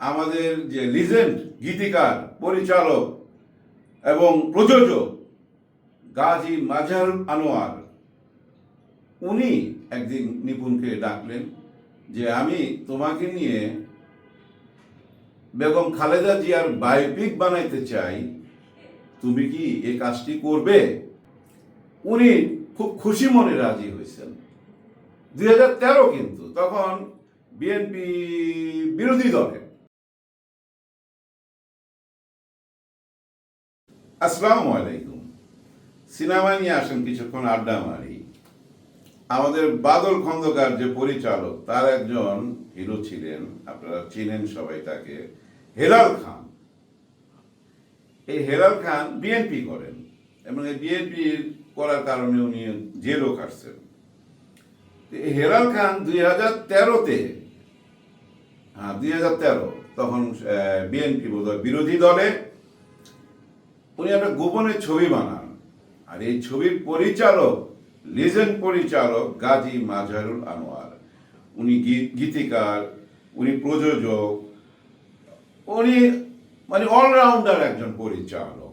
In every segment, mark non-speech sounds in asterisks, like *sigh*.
আমাদের যে লিজেন্ড গীতিকার, পরিচালক এবং প্রযোজক গাজী মাজার আনোয়ার, উনি একদিন নিপুণকে ডাকলেন যে, আমি তোমাকে নিয়ে বেগম খালেদা জিয়ার বায়োপিক বানাইতে চাই। তুমি কি এই কাজটি করবে? উনি খুব খুশি মনে রাজি হয়েছেন। দুই হাজার তেরো কিন্তু তখন বিএনপি বিরোধী দলে আসসালামু আলাইকুম। সিনেমা নিয়ে আসেন কিছুক্ষণ আড্ডা মারি। আমাদের বাদল খন্দকার যে পরিচালক, তার একজন হিরো ছিলেন, আপনারা চিনেন সবাই তাকে, হেলাল খান। এই হেলাল খান বিএনপি করেন, এবং এই বিএনপি করার কারণে উনি জেলও কাটছেন হেলাল খান দুই হাজার তেরোতে হ্যাঁ দুই হাজার তেরো, তখন বিএনপি বোধহয় বিরোধী দলে উনি একটা গোপনে ছবি বানান। আর এই ছবির পরিচালক লিজেন্ড পরিচালক গাজী মাজারুল আনোয়ার। উনি গীতিকার, উনি প্রযোজক, উনি মানে অলরাউন্ডার একজন পরিচালক।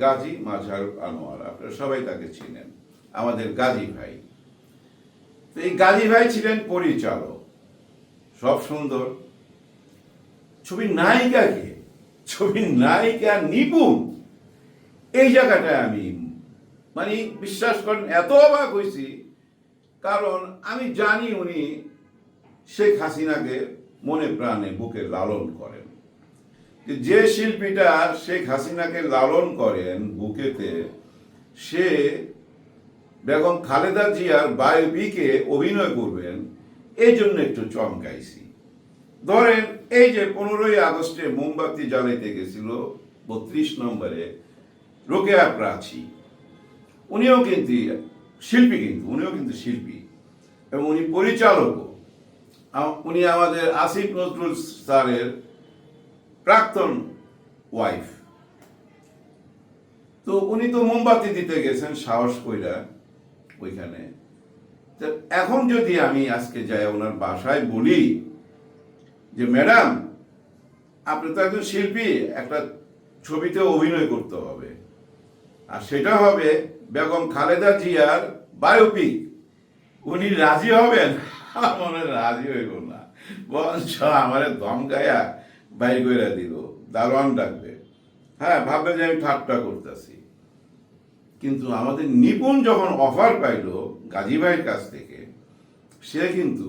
গাজী মাজারুল আনোয়ার, আপনারা সবাই তাকে চিনেন। আমাদের গাজী ভাই। তো এই গাজী ভাই ছিলেন পরিচালক। সব সুন্দর। ছবির নায়িকা কে? ছবির নায়িকা নিপুণ। এই জায়গাটায় আমি মানে বিশ্বাস করেন, এত অবাক হয়েছি। কারণ আমি জানি উনি শেখ হাসিনাকে মনে প্রাণে বুকে লালন করেন। যে শিল্পীটা শেখ হাসিনাকে লালন করেন বুকেতে, সে বেগম খালেদা জিয়ার বায়োপিকে অভিনয় করবেন, এই জন্য একটু চমকাইছি। ধরেন, এই যে পনেরোই আগস্টে মোমবাতি জ্বালাইতে গেছিল, বত্রিশ নম্বরে রোকেয়া প্রাচী। উনিও কিন্তু শিল্পী কিন্তু, উনিও কিন্তু শিল্পী। এবং উনি পরিচালকও উনি আমাদের আসিফ নজরুল স্যারের প্রাক্তন ওয়াইফ তো উনি তো মোমবাতি দিতে গেছেন, সাহস কইরা ওইখানে। এখন যদি আমি আজকে যাই ওনার বাসায় বলি যে, ম্যাডাম, আপনি তো একজন শিল্পী, একটা ছবিতে অভিনয় করতে হবে। আর সেটা হবে বেগম খালেদা জিয়ার বায়োপিক। উনি রাজি হবেন? মনে রাজি হইব না। বঞ্চ আমারে ধমকায়া বাইর করে দিল, দারোয়ান ডাকবে। হ্যাঁ ভাববে যে আমি ঠাট্টা করতেছি। কিন্তু আমাদের নিপুণ যখন অফার পাইলো গাজী ভাইয়ের কাছ থেকে, সে কিন্তু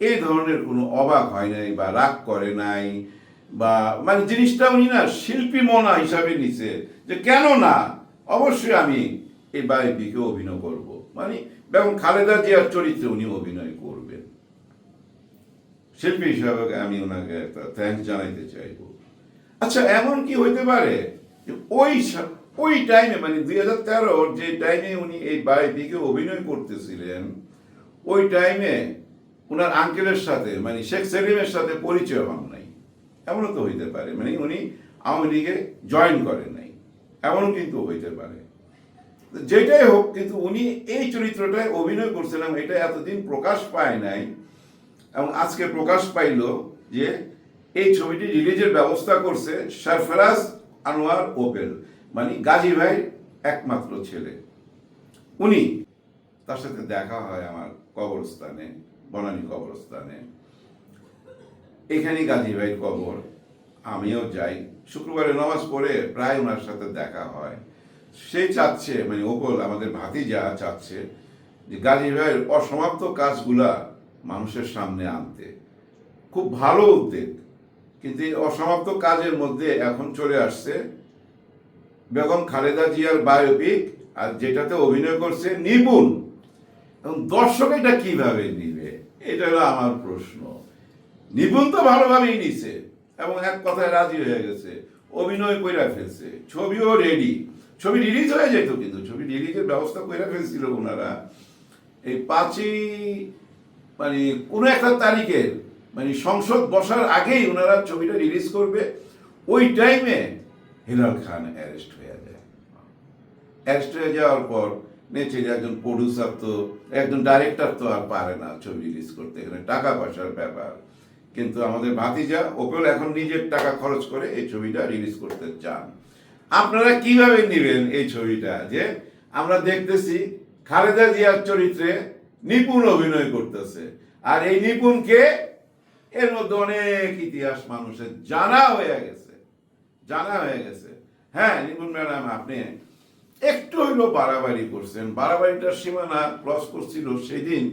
এই ধরনের কোনো অবাক হয় নাই বা রাগ করে নাই বা মানে জিনিসটা উনি না শিল্পী মনা হিসাবে নিছে যে কেন না? অবশ্যই আমি এই বায়োপিকে অভিনয় করব। মানে এবং খালেদা জিয়ার চরিত্রে উনি অভিনয় করবেন। শিল্পী হিসাবে আমি ওনাকে একটা থ্যাঙ্কস জানাইতে চাইব। আচ্ছা এমন কি হইতে পারে ওই ওই টাইমে মানে দুই হাজার তেরোর যে টাইমে উনি এই বায়োপিকে অভিনয় করতেছিলেন, ওই টাইমে ওনার আঙ্কেলের সাথে মানে শেখ সেলিমের সাথে পরিচয় হন নাই। এমনও তো হইতে পারে। মানে উনি আওয়ামী লীগে জয়েন করেন নাই। এমনও কিন্তু হইতে পারে। যেটাই হোক, কিন্তু উনি এই চরিত্রটায় অভিনয় করছিলেন এটা এতদিন প্রকাশ পায় নাই। এবং আজকে প্রকাশ পাইল যে এই ছবিটি রিলিজের ব্যবস্থা করছে সরফরাজ আনোয়ার ওপেল মানে গাজী ভাই একমাত্র ছেলে। উনি তার সাথে দেখা হয় আমার কবরস্থানে, বনানী কবরস্থানে। এখানেই গাজী ভাইয়ের কবর, আমিও যাই। শুক্রবারে নামাজ পড়ে প্রায় ওনার সাথে দেখা হয়। সে চাচ্ছে মানে ওপল আমাদের ভাতিজা চাচ্ছে যে, গাজী ভাইয়ের অসমাপ্ত কাজগুলা মানুষের সামনে আনতে। খুব ভালো উদ্যোগ, কিন্তু এই অসমাপ্ত কাজের মধ্যে এখন চলে আসছে বেগম খালেদা জিয়ার বায়োপিক, আর যেটাতে অভিনয় করছে নিপুণ। এবং দর্শক এটা কীভাবে নিবে? এটা হলো আমার প্রশ্ন। নিপুণ তো ভালোভাবেই নিছে। এবং এক কথায় রাজি হয়ে গেছে। অভিনয় কইরা ফেলছে। ছবিও রেডি ছবি রিলিজ হয়ে যেত কিন্তু। ছবি রিলিজের ব্যবস্থা কইরা ফেলছিল ওনারা। এই পাঁচই মানে কোনো একটা তারিখের মানে সংসদ বসার আগেই ওনারা ছবিটা রিলিজ করবে। ওই টাইমে হিলাল খান অ্যারেস্ট হয়ে যায়। অ্যারেস্ট হয়ে যাওয়ার পর নেচে একজন প্রডিউসার তো, একজন ডাইরেক্টর তো আর পারে না ছবি রিলিজ করতে। এখানে টাকা পয়সার ব্যাপার। কিন্তু আমাদের ভাতিজা ওপেল এখন নিজের টাকা খরচ করে এই ছবিটা রিলিজ করতে চান। আপনারা কীভাবে নেবেন এই ছবিটা? যে আমরা দেখতেছি খালেদা জিয়ার চরিত্রে নিপুণ অভিনয় করতেছে। আর এই নিপুণকে এর মধ্যে অনেক ইতিহাস মানুষের জানা হয়ে গেছে। জানা হয়ে গেছে। হ্যাঁ নিপুণ ম্যাডাম, আপনি একটু হইল বাড়াবাড়ি করছেন। বাড়াবাড়িটার সীমানা ক্রস করছিল সেদিন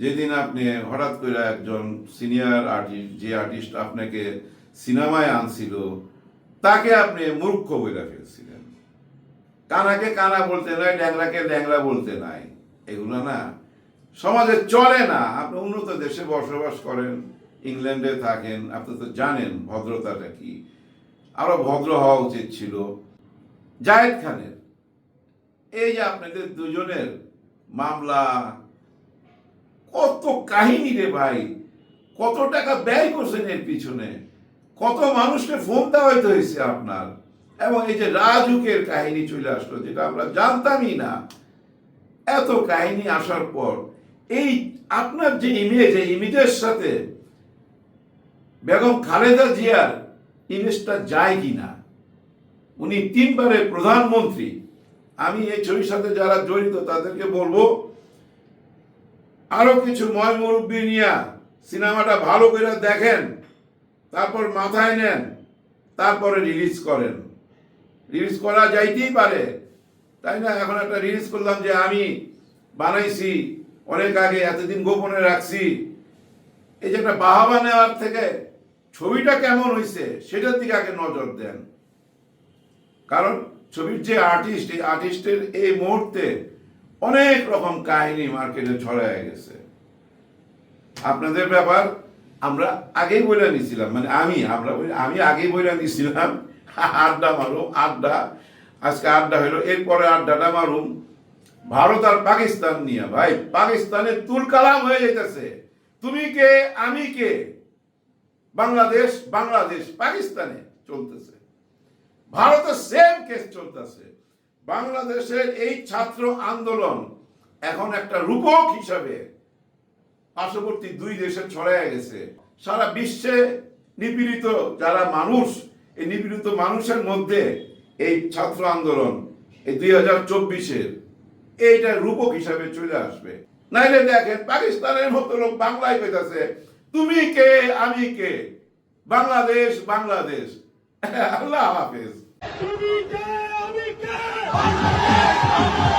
যেদিন আপনি হঠাৎ করে একজন সিনিয়র আর্টিস্ট, যে আর্টিস্ট আপনাকে সিনেমায় আনছিল, তাকে আপনি মূর্খ বলে ফেলছিলেন। কানাকে কানা বলতে নাই, ড্যাংরাকে ড্যাংরা বলতে নাই। এগুলো না, সমাজে চলে না। আপনি উন্নত দেশে বসবাস করেন, ইংল্যান্ডে থাকেন, আপনি তো জানেন ভদ্রতাটা কি। আরও ভদ্র হওয়া উচিত ছিল। জায়েদ খানের, এই যে আপনাদের দুজনের মামলা কত কাহিনী রে ভাই? কত টাকা ব্যয় করছেন এর পিছনে? কত মানুষকে ফোন দেওয়া হয়েছে আপনার? এবং এই যে রাজুকের কাহিনী চলে আসলো, যেটা আমরা জানতামই না। এত কাহিনী আসার পর, এই আপনার যে ইমেজ এই ইমেজের সাথে বেগম খালেদা জিয়ার ইমেজটা যায় কিনা? উনি তিনবারের প্রধানমন্ত্রী। আমি এই ছবির সাথে যারা জড়িত, তাদেরকে বলব আরও কিছু ময় মুরব্বী নিয়া সিনেমাটা ভালো করে দেখেন, তারপর মাথায় নেন, তারপরে রিলিজ করেন। রিলিজ করা যাইতেই পারে, তাই না? এখন একটা রিলিজ করলাম যে আমি বানাইছি, অনেক আগে এতদিন গোপনে রাখছি। এই যে একটা বাহাবা নেওয়ার থেকে ছবিটা কেমন হয়েছে সেটার দিকে আগে নজর দেন। কারণ ছবির যে আর্টিস্ট এই আর্টিস্টের এই মুহূর্তে অনেক রকম কাহিনী মার্কেটে ছড়ায় গেছে। আপনাদের ব্যাপার, আমরা আগেই বলে নিছিলাম মানে আমি, আমরা আমি আগেই বলে নিছিলাম, আড্ডা মারুম, আড্ডা। আজকে আড্ডা হলো এরপরে আড্ডাটা মারুম। ভারত আর পাকিস্তান নিয়ে, ভাই, পাকিস্তানে তুলকালাম হয়ে যেতেছে তুমি কে, আমি কে? বাংলাদেশ বাংলাদেশ, পাকিস্তানে চলতেছে। ভারতে সেম কেস চলতেছে। বাংলাদেশের এই ছাত্র আন্দোলন এখন একটা রূপক হিসাবে পার্শ্ববর্তী দুই দেশে ছড়ায় গেছে। সারা বিশ্বে নিপীড়িত যারা মানুষ, এই নিপীড়িত মানুষের মধ্যে এই ছাত্র আন্দোলন এই দুই হাজার চব্বিশের এইটা রূপক হিসাবে চলে আসবে। নাইলে দেখেন, পাকিস্তানের মতো লোক বাংলায় পেতেছে তুমি কে? আমি কে? বাংলাদেশ বাংলাদেশ। *laughs* আল্লাহ হাফেজ। তুমি কে? আমি কে? তুমি